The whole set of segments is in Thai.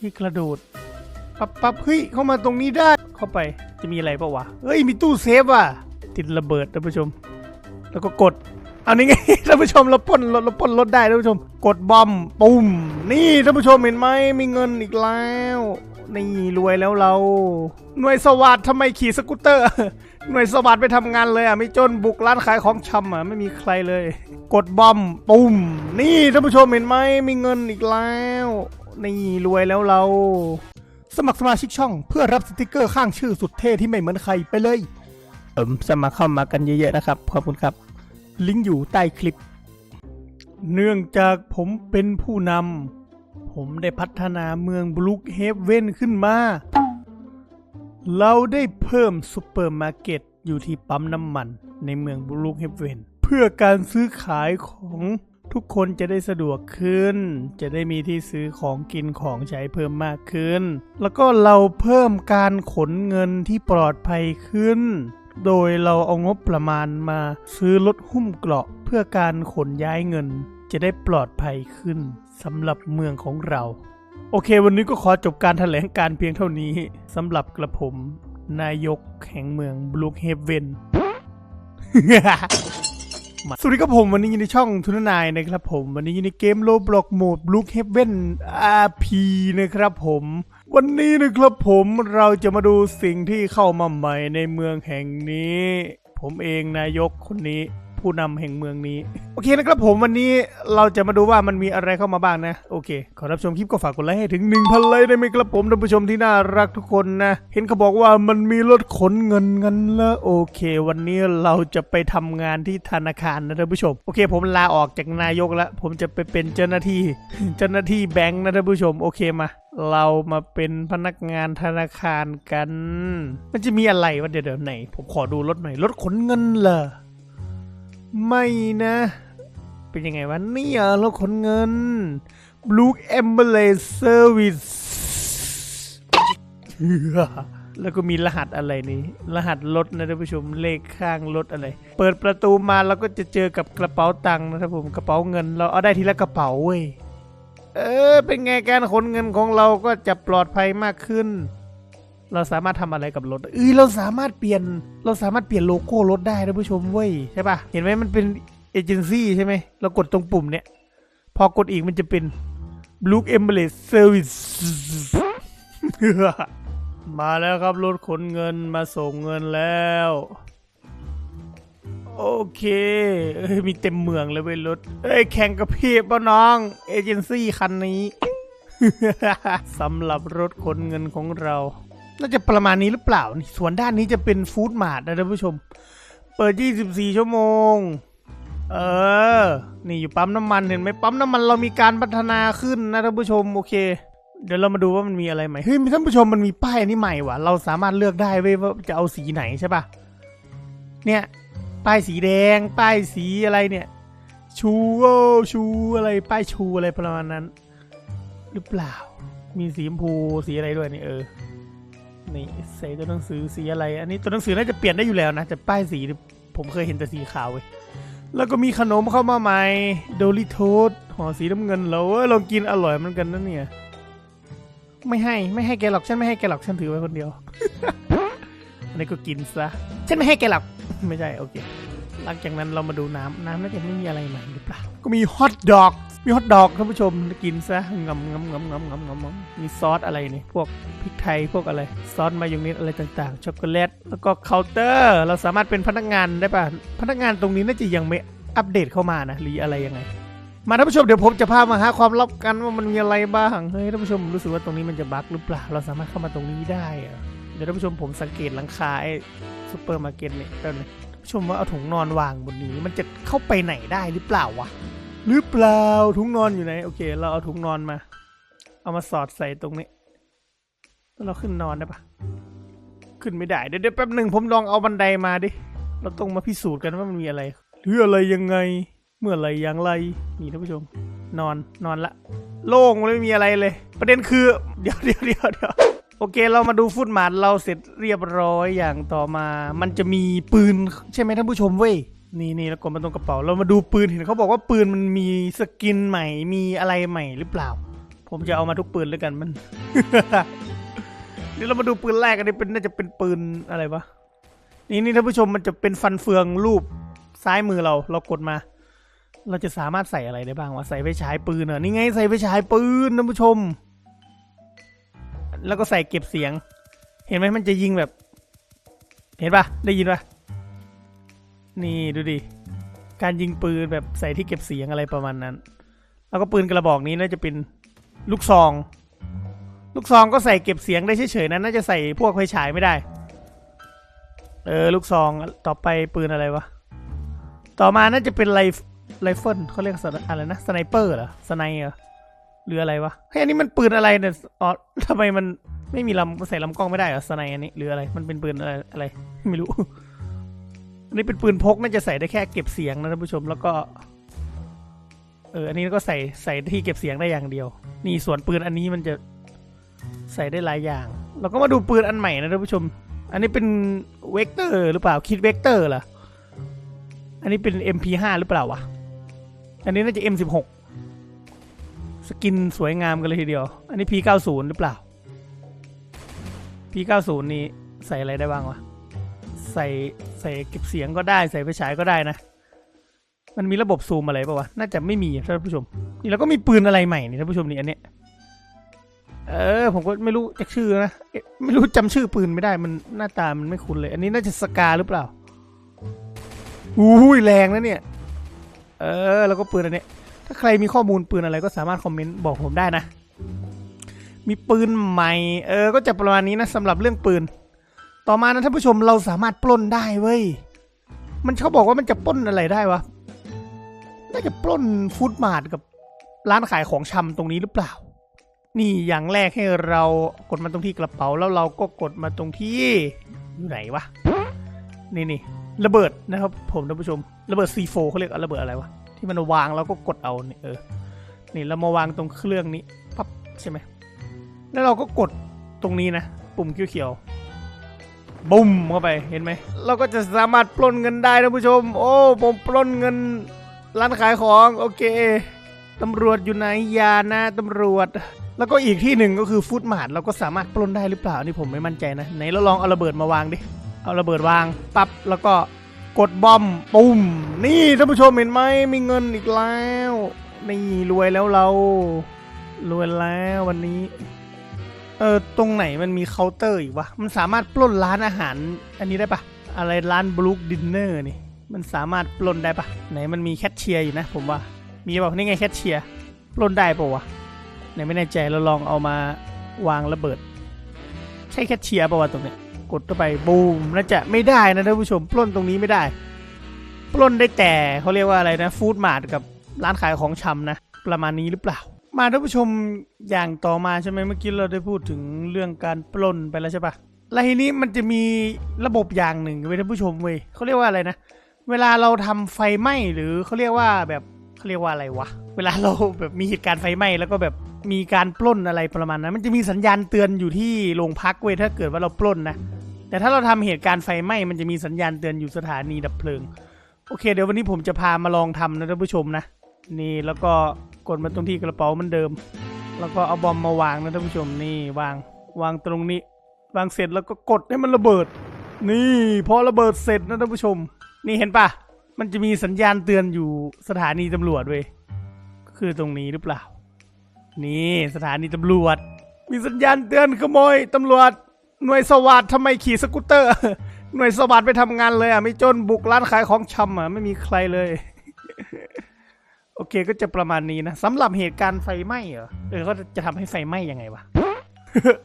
ที่กระโดดปั๊บปั๊บเฮ้ยเข้ามาตรงนี้ได้ เข้าไปจะมีอะไรปะวะเฮ้ยมีตู้เซฟว่ะติดระเบิดท่านผู้ชม แล้วก็กดเอานี่ไงท่านผู้ชมเราปล้นรถเราปล้นรถได้ท่านผู้ชม กดบอมปุ่ม นี่ท่านผู้ชมเห็นไหมมีเงินอีกแล้วนี่รวยแล้วเรา หน่วยสวัสดทำไมขี่สกูตเตอร์ หน่วยสวัสดไปทำงานเลยอะไม่จนบุกร้านขายของชำอะไม่มีใครเลย กดบอมปุ่ม นี่ท่านผู้ชมเห็นไหมมีเงินอีกแล้ว นี่รวยแล้วเรา สมัครสมาชิกช่อง เพื่อรับสติกเกอร์ข้างชื่อสุดเท่ที่ไม่เหมือนใครไปเลย เอิมสมัครเข้ามากันเยอะๆนะครับ ขอบคุณครับ ลิงก์อยู่ใต้คลิป เนื่องจากผมเป็นผู้นำผมได้พัฒนาเมืองบลูคเฮเว่นขึ้นมา เราได้เพิ่มซูเปอร์มาร์เก็ตอยู่ที่ปั๊มน้ำมันในเมืองบลูคเฮเว่นเพื่อการซื้อขายของ ทุกคนจะได้สะดวกขึ้น จะได้มีที่ซื้อของกินของใช้เพิ่มมากขึ้น แล้วก็เราเพิ่มการขนเงินที่ปลอดภัยขึ้น โดยเราเอางบประมาณมาซื้อรถหุ้มเกราะเพื่อการขนย้ายเงิน จะได้ปลอดภัยขึ้นสำหรับเมืองของเรา โอเค วันนี้ก็ขอจบการแถลงการเพียงเท่านี้สำหรับกระผม นายกแห่งเมืองบลูเฮเวน สวัสดีครับผมวันนี้อยู่ในช่องทุนนายนะครับผม วันนี้อยู่ในเกมโลบล็อกโหมด Blue Heaven RP นะครับผม วันนี้นะครับผมเราจะมาดูสิ่งที่เข้ามาใหม่ในเมืองแห่งนี้ ผมเองนายกคนนี้ ผู้นำแห่งเมืองนี้ โอเคนะครับผมวันนี้เราจะมาดูว่ามันมีอะไรเข้ามาบ้างนะ โอเค ขอรับชมคลิปก็ฝากกดไลค์ให้ถึง 1,000ไลค์ได้ไหมครับผมท่านผู้ชมที่น่ารักทุกคนนะ เห็นเขาบอกว่ามันมีรถขนเงินกันแล้วโอเค วันนี้เราจะไปทำงานที่ธนาคารนะท่านผู้ชม โอเค ผมลาออกจากนายกแล้วผมจะไปเป็นเจ้าหน้าที่เจ้าหน้าที่แบงค์นะท่านผู้ชมโอเคมาเรามาเป็นพนักงานธนาคารกัน มันจะมีอะไรวะเดี๋ยวเดี๋ยวไหน ผมขอดูรถหน่อย รถขนเงินเหรอ ไม่นะ เป็นยังไงวะเนี่ยรถขนเงิน Blue Ambulance Service แล้วก็มีรหัสอะไรนี่ รหัสรถนะท่านผู้ชมเลขข้างรถอะไร เปิดประตูมาเราก็จะเจอกับกระเป๋าตังค์นะครับผมกระเป๋าเงิน เราเอาได้ทีละกระเป๋าเว้ยเออเป็นไงการขนเงินของเราก็จะปลอดภัยมากขึ้น เราสามารถทำอะไรกับรถเอ้ยเราสามารถเปลี่ยน เราสามารถเปลี่ยนโลโก้รถได้ท่านผู้ชมเว้ยใช่ปะเห็นไหมมันเป็นเอเจนซี่ใช่ไหมเรากดตรงปุ่มเนี่ย พอกดอีกมันจะเป็น Blue Ambulance Service มาแล้วครับรถขนเงินมาส่งเงินแล้ว โอเคเอ้ยมีเต็มเมืองเลยเว้ยรถเอ้ยแข่งกับพี่ป่ะน้อง เอเจนซี่คันนี้สำหรับรถขนเงินของเรา น่าจะประมาณนี้หรือเปล่านี่ส่วนด้านนี้จะเป็นฟู้ดมาร์ทนะท่านผู้ชม เปิด 24 ชั่วโมง เออ นี่อยู่ปั๊มน้ำมันเห็นไหมปั๊มน้ำมันเรามีการพัฒนาขึ้นนะท่านผู้ชมโอเค เดี๋ยวเรามาดูว่ามันมีอะไรใหม่ เฮ้ยท่านผู้ชมมันมีป้ายอันนี้ใหม่ว่ะ เราสามารถเลือกได้เว้ยว่าจะเอาสีไหนใช่ปะเนี่ยป้ายสีแดง ป้ายสีอะไรเนี่ย ชูโอชูอะไรป้ายชูอะไรประมาณนั้น หรือเปล่า มีสีชมพูสีอะไรด้วยนี่เออ นี่ใส่ตัวหนังสือสีอะไร อันนี้ตัวหนังสือน่าจะเปลี่ยนได้อยู่แล้วนะแต่ป้ายสีผมเคยเห็นแต่สีขาวเว้ยแล้วก็มีขนมเข้ามาใหม่โดริโทสห่อสีน้ำเงินแล้วเอ้ยลองกินอร่อยเหมือนกันนะเนี่ย ไม่ให้ไม่ให้แกหรอกฉันไม่ให้แกหรอกฉันถือไว้คนเดียว อันนี้ก็กินซะฉันไม่ให้แกหรอกไม่ใช่โอเคหลังจากนั้นเรามาดูน้ำน้ำน่าจะไม่มีอะไรใหม่หรือเปล่าก็มีฮอทดอกมีฮอทดอกท่านผู้ชมกินซะงำงำงำงำงำงำมีซอสอะไรนี่พวกพ ไทยพวกอะไรซอสมายองเนสอะไรต่างๆ ช็อกโกแลต แล้วก็เคาน์เตอร์ เราสามารถเป็นพนักงานได้ป่ะ พนักงานตรงนี้น่าจะยังไม่อัปเดตเข้ามานะ หรืออะไรยังไง มาท่านผู้ชมเดี๋ยวผมจะพามาหาความลับกันว่ามันมีอะไรบ้าง เฮ้ยท่านผู้ชมรู้สึกว่าตรงนี้มันจะบั๊กหรือเปล่า เราสามารถเข้ามาตรงนี้ได้อะเดี๋ยวท่านผู้ชมผมสังเกตหลังคาไอ้ซูเปอร์มาร์เก็ตเนี่ยแป๊บนึงชมว่าเอาถุงนอนวางบนนี้มันจะเข้าไปไหนได้หรือเปล่าวะหรือเปล่าถุงนอนอยู่ไหนโอเค เราเอาถุงนอนมา เอามาสอดใส่ตรงนี้ แล้วเราขึ้นนอนได้ปะขึ้นไม่ได้เดี๋ยวเดี๋ยวแป๊บหนึ่งผมลองเอาบันไดมาดิ เราต้องมาพิสูจน์กันว่ามันมีอะไรหรืออะไรยังไง เมื่อไรอย่างไร นี่ท่านผู้ชม นอนนอนละ โล่งไม่มีอะไรเลย ประเด็นคือ เดี๋ยวเดี๋ยวเดี๋ยวเดี๋ยวโอเค เรามาดูฟุตมาร์ทเราเสร็จเรียบร้อยอย่างต่อมา มันจะมีปืนใช่ไหมท่านผู้ชมเว้ยนี่นี่แล้วกดมาตรงกระเป๋า เรามาดูปืนเห็นเขาบอกว่าปืนมันมีสกินใหม่มีอะไรใหม่หรือเปล่าผผมจะเอามาทุกปืนเลยกันมัน นี่เรามาดูปืนแรกอันนี้เป็นน่าจะเป็นปืนอะไรวะนี่นี่ท่านผู้ชมมันจะเป็นฟันเฟืองรูปซ้ายมือเราเรากดมา เราจะสามารถใส่อะไรได้บ้างวะใส่ไฟฉายปืนเหรอนี่ไงใส่ไฟฉายปืนท่านผู้ชม แล้วก็ใส่เก็บเสียง เห็นไหมมันจะยิงแบบ เห็นปะได้ยินปะนี่ดูดิการยิงปืนแบบใส่ที่เก็บเสียงอะไรประมาณนั้น แล้วก็ปืนกระบอกนี้น่าจะเป็นลูกซอง ลูกซองก็ใส่เก็บเสียงได้เฉยๆนะน่าจะใส่พวกไฟฉายไม่ได้ เออ ลูกซองต่อไปปืนอะไรวะ ต่อมาน่าจะเป็นไรไรเฟิลเขาเรียกอะไรนะสไนเปอร์เหรอสไนเหรอหรืออะไรวะเฮ้ยอันนี้มันปืนอะไรเนี่ยอ๋อทำไมมันไม่มีลำใส่ลำกล้องไม่ได้เหรอสไนอันนี้หรืออะไรมันเป็นปืนอะไรอะไร ไม่รู้อันนี้เป็นปืนพกน่าจะใส่ได้แค่เก็บเสียงนะท่านผู้ชมแล้วก็ เออ อันนี้ก็ใส่ใส่ที่เก็บเสียงได้อย่างเดียว นี่ส่วนปืนอันนี้มันจะ ใส่ได้หลายอย่าง เราก็มาดูปืนอันใหม่นะท่านผู้ชม อันนี้เป็นเวกเตอร์หรือเปล่าคิดเวกเตอร์เหรอ อันนี้เป็น MP5 หรือเปล่าวะ อันนี้น่าจะ M16 สกินสวยงามกันเลยทีเดียว อันนี้ P90 หรือเปล่า P90 นี่ใส่อะไรได้บ้างวะ ใส่ใส่เก็บเสียงก็ได้ใส่ไฟฉายก็ได้นะ มันมีระบบซูมอะไรป่าวะ น่าจะไม่มีท่านผู้ชม นี่แล้วก็มีปืนอะไรใหม่นี่ท่านผู้ชมนี่อันเนี้ย เออ ผมก็ไม่รู้จักชื่อนะไม่รู้จำชื่อปืนไม่ได้มันหน้าตามันไม่คุ้นเลย อันนี้น่าจะสกาหรือเปล่าอุ้ยแรงนะเนี่ย เออ แล้วก็ปืนอันเนี้ยถ้าใครมีข้อมูลปืนอะไรก็สามารถคอมเมนต์บอกผมได้นะ มีปืนใหม่ เออ ก็จะประมาณนี้นะสำหรับเรื่องปืน ต่อมานะท่านผู้ชมเราสามารถปล้นได้เว้ย มันเขาบอกว่ามันจะปล้นอะไรได้วะ น่าจะปล้นฟู้ดมาร์ทกับร้านขายของชำตรงนี้หรือเปล่า นี่อย่างแรกให้เรากดมาตรงที่กระเป๋าแล้วเราก็กดมาตรงที่อยู่ไหนวะนี่นี่ระเบิดนะครับ ผมท่านผู้ชมระเบิด C4 เขาเรียกระเบิดอะไรวะที่มันวางแล้วก็กดเอาเนี่ยเออนี่เรามาวางตรงเครื่องนี้ปั๊บใช่ไหมแล้วเราก็กดตรงนี้นะ ปุ่มเขียวๆบุ้มเข้าไปเห็นไหมเราก็จะสามารถปล้นเงินได้ท่านผู้ชม โอ้ผมปล้นเงินร้านขายของโอเคตำรวจอยู่ไหนยานะตำรวจ แล้วก็อีกที่หนึ่งก็คือฟูดมาร์ทเราก็สามารถปล้นได้หรือเปล่านี่ผมไม่มั่นใจนะไหนเราลองเอาระเบิดมาวางดิเอาระเบิดวางปั๊บแล้วก็กดบอมปุ่ม นี่ท่านผู้ชมเห็นไหมมีเงินอีกแล้วนี่รวยแล้วเรา รวยแล้ววันนี้ เออตรงไหนมันมีเคาน์เตอร์อีกวะมันสามารถปล้นร้านอาหาร อันนี้ได้ปะอะไรร้านบลูคดินเนอร์นี่มันสามารถปล้นได้ปะไหนมันมีแคชเชียร์อยู่นะ ผมว่า มีเปล่านี่ไงแคชเชียร์ปล้นได้ปะวะ ไหนไม่แน่ใจเราลองเอามาวางระเบิด ใช่แคชเชียร์ปะวะตรงเนี้ยกดเข้าไปบูมน่าจะไม่ได้นะท่านผู้ชมปล้นตรงนี้ไม่ได้ ปล้นได้แต่เขาเรียกว่าอะไรนะฟู้ดมาร์ทกับร้านขายของชำนะ ประมาณนี้หรือเปล่า มาท่านผู้ชมอย่างต่อมาใช่ไหมเมื่อกี้เราได้พูดถึงเรื่องการปล้นไปแล้วใช่ปะแล้วทีนี้มันจะมีระบบอย่างหนึ่งเว้ยท่านผู้ชมเว้ยเขาเรียกว่าอะไรนะ เวลาเราทำไฟไหม้หรือเขาเรียกว่าแบบเขาเรียกว่าอะไรวะ เวลาเราแบบมีเหตุการณ์ไฟไหม้แล้วก็แบบ มีการปล้นอะไรประมาณนั้น มันจะมีสัญญาณเตือนอยู่ที่โรงพักเว้ยถ้าเกิดว่าเราปล้นนะ แต่ถ้าเราทำเหตุการณ์ไฟไหม้มันจะมีสัญญาณเตือนอยู่สถานีดับเพลิง โอเค เดี๋ยววันนี้ผมจะพามาลองทำนะท่านผู้ชมนะ นี่แล้วก็กดมาตรงที่กระเป๋ามันเดิม แล้วก็เอาบอมมาวางนะท่านผู้ชมนี่วางวางตรงนี้ วางเสร็จแล้วก็กดให้มันระเบิด นี่พอระเบิดเสร็จนะท่านผู้ชม นี่เห็นปะมันจะมีสัญญาณเตือนอยู่สถานีตำรวจเว้ยก็คือตรงนี้หรือเปล่า นี่สถานีตำรวจ มีสัญญาณเตือนขโมยตำรวจ หน่วยสวัสดทำไมขี่สกูตเตอร์ หน่วยสวัสดไปทำงานเลยอะไม่จนบุกร้านขายของชำอะไม่มีใครเลย โอเคก็จะประมาณนี้นะสำหรับเหตุการณ์ไฟไหม้เหรอเออเขาจะทำให้ไฟไหม้ยังไงวะ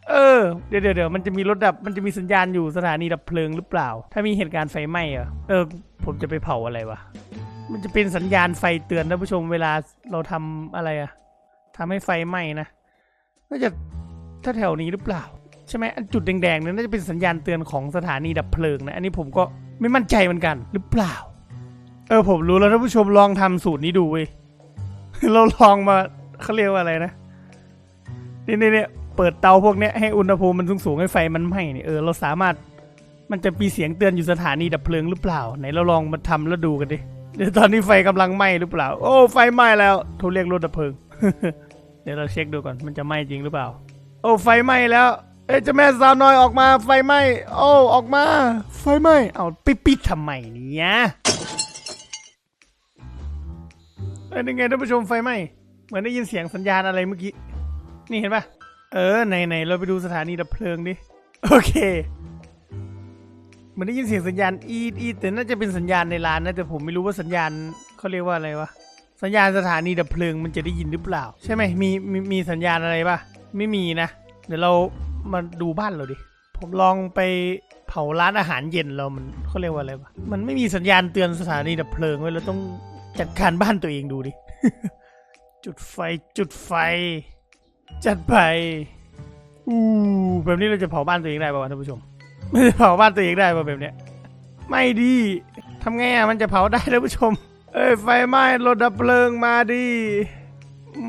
เออเดี๋ยวเดี๋ยวมันจะมีรถดับมันจะมีสัญญาณอยู่สถานีดับเพลิงหรือเปล่า ถ้ามีเหตุการณ์ไฟไหม้เหรอเออ ผมจะไปเผาอะไรวะมันจะเป็นสัญญาณไฟเตือนท่านผู้ชมเวลาเราทำอะไรอะ ทำให้ไฟไหม้นะน่าจะถ้าแถวนี้หรือเปล่า ใช่ไหมอันจุดแดงๆนั้นน่าจะเป็นสัญญาณเตือนของสถานีดับเพลิงนะอันนี้ผมก็ไม่มั่นใจเหมือนกันหรือเปล่า เออผมรู้แล้วท่านผู้ชมลองทำสูตรนี้ดูเว้ยเราลองมาเขาเรียกว่าอะไรนะนี่นี่เนี่ยเปิดเตาพวกเนี้ยให้อุณหภูมิมันสูงๆให้ไฟมันไหม้เนี่ยเออเราสามารถมันจะมีเสียงเตือนอยู่สถานีดับเพลิงหรือเปล่า ไหนเราลองมาทำแล้วดูกันดิเดี๋ยวตอนนี้ไฟกำลังไหม้หรือเปล่า โอ้ไฟไหม้แล้วโทรเรียกรถดับเพลิง เดี๋ยวเราเช็คดูก่อนมันจะไหม้จริงหรือเปล่า โอ้ไฟไหม้แล้ว เอ้ยเจะแม่สาวน้อยออกมาไฟไหม้โอ้ออกมา ไฟไหม้เอาปิดปิดทำไมเนี่ยเอ้ยนี่ไงท่านผู้ชมไฟไหม้เหมือนได้ยินเสียงสัญญาณอะไรเมื่อกี้ นี่เห็นปะเออไหนไหนเราไปดูสถานีดับเพลิงดิโอเคเหมือนได้ยินเสียงสัญญาณอีดอีดแต่น่าจะเป็นสัญญาณในร้านนะแต่ผมไม่รู้ว่าสัญญาณเขาเรียกว่าอะไรวะ สัญญาณสถานีดับเพลิงมันจะได้ยินหรือเปล่า ใช่ไหมมีมีมีสัญญาณอะไรปะไม่มีนะ เดี๋ยวเรามาดูบ้านเราดิ ผมลองไปเผาร้านอาหารเย็นเรามันเขาเรียกว่าอะไรวะมันไม่มีสัญญาณเตือนสถานีดับเพลิงไว้เราต้องจัดการบ้านตัวเองดูดิ จุดไฟจุดไฟ จัดไปอู้แบบนี้เราจะเผาบ้านตัวเองได้ป่าวะท่านผู้ชมไม่ได้เผาบ้านตัวเองได้ป่ะแบบเนี้ยไม่ดีทำไงอะมันจะเผาได้ท่านผู้ชม เอ้ยไฟไหม้รถดับเพลิงมาดิ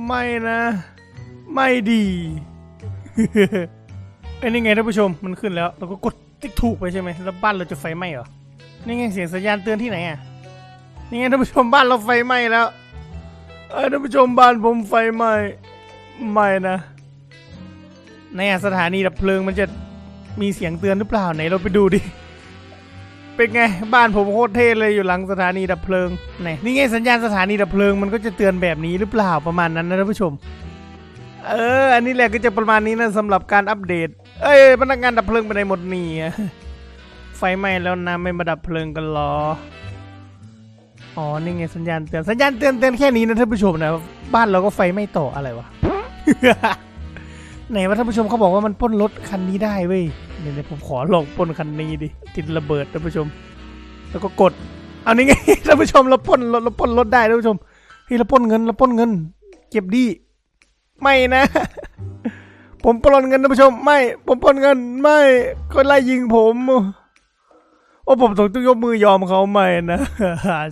ไม่นะ ไม่ดีไอ้นี่ไงท่านผู้ชมมันขึ้นแล้วเราก็กดติ๊กถูกไปใช่ไหมแล้วบ้านเราจะไฟไหม้เหรอ นี่ไงเสียงสัญญาณเตือนที่ไหนอะ นี่ไงท่านผู้ชมบ้านเราไฟไหม้แล้วเอ้ยท่านผู้ชมบ้านผมไฟไหม้ ไม่นะในสถานีดับเพลิงมันจะมีเสียงเตือนหรือเปล่าไหนเราไปดูดิ เป็นไงบ้านผมโคตรเท่เลยอยู่หลังสถานีดับเพลิงไหนนี่ไงสัญญาณสถานีดับเพลิงมันก็จะเตือนแบบนี้หรือเปล่าประมาณนั้นนะท่านผู้ชม เออ อันนี้แหละก็จะประมาณนี้นะสำหรับการอัปเดต เอ้ยพนักงานดับเพลิงไปไหนหมดนี่ไฟไหม้แล้วนะไม่มาดับเพลิงกันหรออ๋อนี่ไงสัญญาณเตือนสัญญาณเตือนเตือนแค่นี้นะท่านผู้ชมนะบ้านเราก็ไฟไหม้ต่ออะไรวะ ไหนว่าท่านผู้ชมเขาบอกว่ามันป้นรถคันนี้ได้เว้ยเดี๋ยวผมขอลองป้นคันนี้ดิติดระเบิดท่านผู้ชม แล้วก็กดเอานี่ไงท่านผู้ชมเราป้นรถเราป้นรถได้ท่านผู้ชมเฮ้ยเราป้นเงินเราป้นเงิน เก็บดีไม่นะ ผมปล้นเงินท่านผู้ชม ไม่ ผมปล้นเงิน ไม่คนไล่ยิงผมโอ้ผมต้องยกมือยอมเขาไม่นะ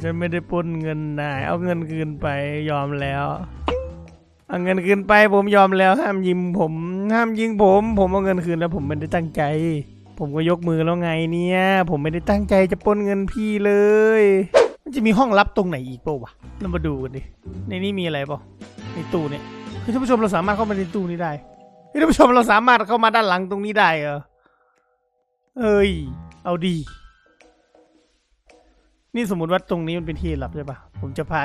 ฉันไม่ได้ปล้นเงินนายเอาเงินคืนไปยอมแล้ว เอาเงินคืนไปผมยอมแล้วห้ามยิงผมห้ามยิงผม ผมเอาเงินคืนแล้วผมไม่ได้ตั้งใจ ผมก็ยกมือแล้วไงเนี่ย ผมไม่ได้ตั้งใจจะปล้นเงินพี่เลย มันจะมีห้องลับตรงไหนอีกเปล่าวะเรามาดูกันดิในนี้มีอะไรเปล่าในตู้เนี่ยคือท่านผู้ชมเราสามารถเข้ามาในตู้นี้ได้ท่านผู้ชมเราสามารถเข้ามาด้านหลังตรงนี้ได้เหรอเอ้ย เอาดี นี่สมมติว่าตรงนี้มันเป็นที่ลับใช่ปะผมจะพา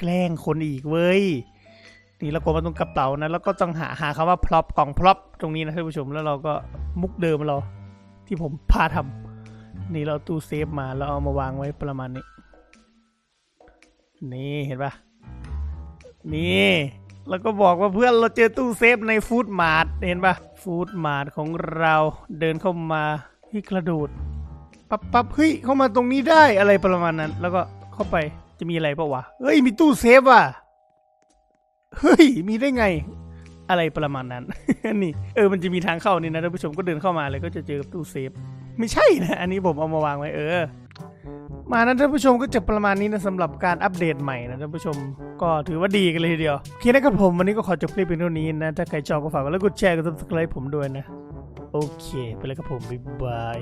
แกล้งคนอีกเว้ย นี่เรากดมาตรงกระเป๋านะแล้วก็ต้องหาหาคำว่าพร็อพกล่องพร็อพตรงนี้นะท่านผู้ชมแล้วเราก็มุกเดิมเราที่ผมพาทำนี่เราตู้เซฟมาแล้วเอามาวางไว้ประมาณนี้ นี่เห็นปะนี่แล้วก็บอกว่าเพื่อนเราเจอตู้เซฟในฟู้ดมาร์ทเห็นปะฟู้ดมาร์ทของเราเดินเข้ามาที่กระโดดปับปั๊บเฮ้ยเข้ามาตรงนี้ได้อะไรประมาณนั้น แล้วก็เข้าไปจะมีอะไรปล่าวะเฮ้ยมีตู้เซฟว่ะ เฮ้ย มีได้ไง อะไรประมาณนั้น นี่ เออ มันจะมีทางเข้านี่นะท่านผู้ชมก็เดินเข้ามาเลยก็จะเจอกับตู้เซฟ ไม่ใช่นะ อันนี้ผมเอามาวางไว้เออ มานะท่านผู้ชมก็จะประมาณนี้นะสำหรับการอัปเดตใหม่นะท่านผู้ชม ก็ถือว่าดีกันเลยทีเดียวโอเคนะครับผมวันนี้ก็ขอจบคลิปเพียงเท่านี้นะ ถ้าใครชอบก็ฝากกดไลค์กดแชร์กด subscribe ผมด้วยนะ โอเค ไปแล้วครับผมบ๊ายบาย